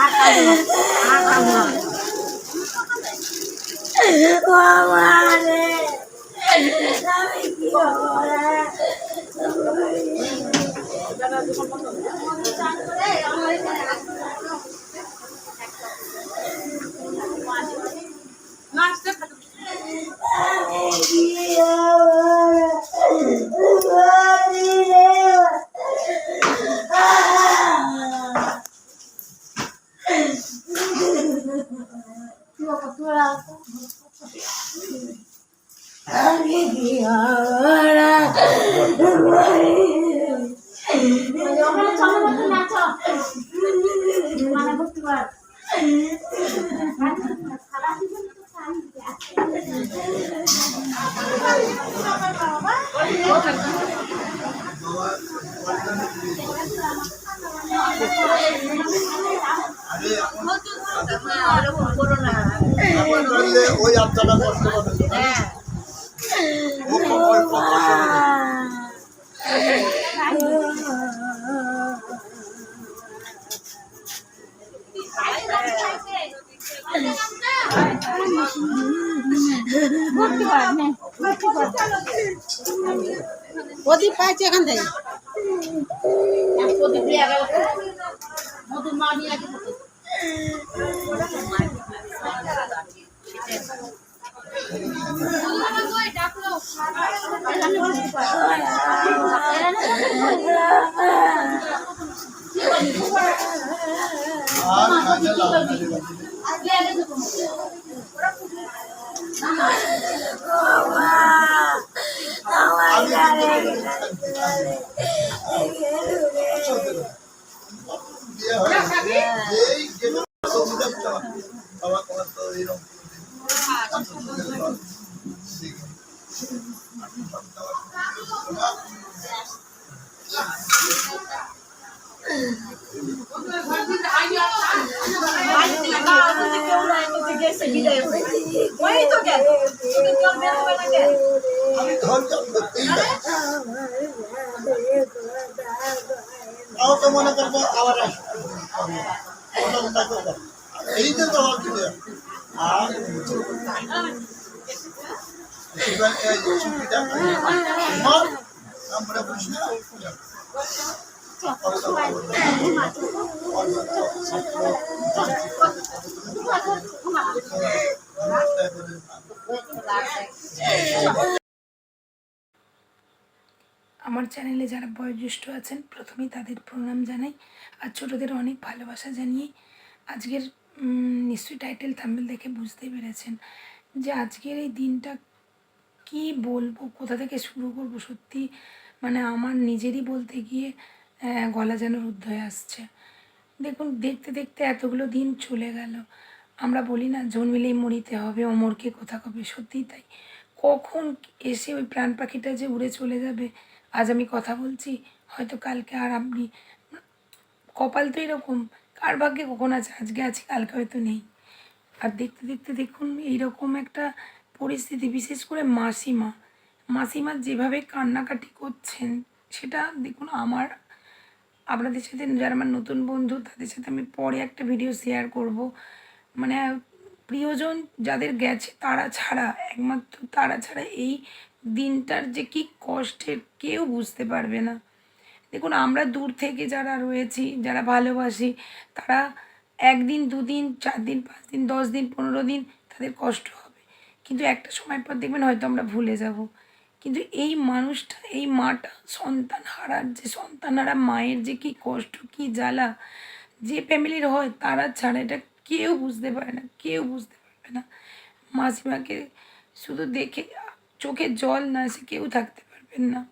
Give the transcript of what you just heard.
আর কাঁদো ওই আত্মাটা কষ্ট পাবে প্রদীপ পাইছে এখান থেকে প্রদীপ দিয়ে গেল মধুর মা নিয়ে আগে প্রদীপ। আর কাজে লাগাতে হবে। বিয়ে হয়। এই গেলে সবুজ একটা বাবা তোমার তো এরকম আমি ধৈর্য করতেই পারি। তাও তো মনে করব আবার। এই তো হচ্ছে আমার চ্যানেলে যারা বয়োজ্যেষ্ঠ আছেন, প্রথমেই তাদের প্রণাম জানাই আর ছোটোদের অনেক ভালোবাসা জানিয়ে আজকের নিশ্চয়ই টাইটেল থাম্বেল দেখে বুঝতে পেরেছেন যে আজকের এই দিনটা কি বলব? কোথা থেকে শুরু করব? সত্যি মানে আমার নিজেরই বলতে গিয়ে গলা যেন রুদ্ধ হয়ে আসছে। দেখুন, দেখতে দেখতে এতগুলো দিন চলে গেল। আমরা বলি না, জন্মিলেই মরিতে হবে, অমরকে কোথা কবে সত্যিই তাই। কখন এসে ওই প্রাণ পাখিটা যে উড়ে চলে যাবে? আজ আমি কথা বলছি, হয়তো কালকে আর আপনি, কপাল তো এরকম। কার ভাগ্যে কখন আছে? আজকে আছে, কালকে হয়তো নেই। আর দেখতে দেখতে দেখুন, এইরকম একটা পরিস্থিতি, বিশেষ করে মাসিমা। মাসিমা যেভাবে কান্নাকাটি করছেন, সেটা দেখুন আমার, আপনাদের সাথে যারা আমার নতুন বন্ধু, তাদের সাথে আমি পরে একটা ভিডিও শেয়ার করব। মানে প্রিয়জন যাদের গেছে তারা ছাড়া, একমাত্র তারা ছাড়া এই দিনটার যে কি কষ্টের, কেউ বুঝতে পারবে না। দেখুন, আমরা দূর থেকে যারা রয়েছি, যারা ভালোবাসি, তারা একদিন, দুদিন চার দিন পাঁচ দিন দশ দিন পনেরো দিন তাদের কষ্ট কিন্তু একটা সময় পর দেখবেন হয়তো আমরা ভুলে যাব। কিন্তু এই মানুষটা, এই মাটা, সন্তান হারার যে সন্তান হারা মায়ের যে কী কষ্ট, কী জ্বালা, যে ফ্যামিলির হয় তারা ছাড়া এটা কেউ বুঝতে পারে না, কেউ বুঝতে পারবে না। মাসিমাকে শুধু দেখে, চোখে জল না এসে কেউ থাকতে পারবেন না।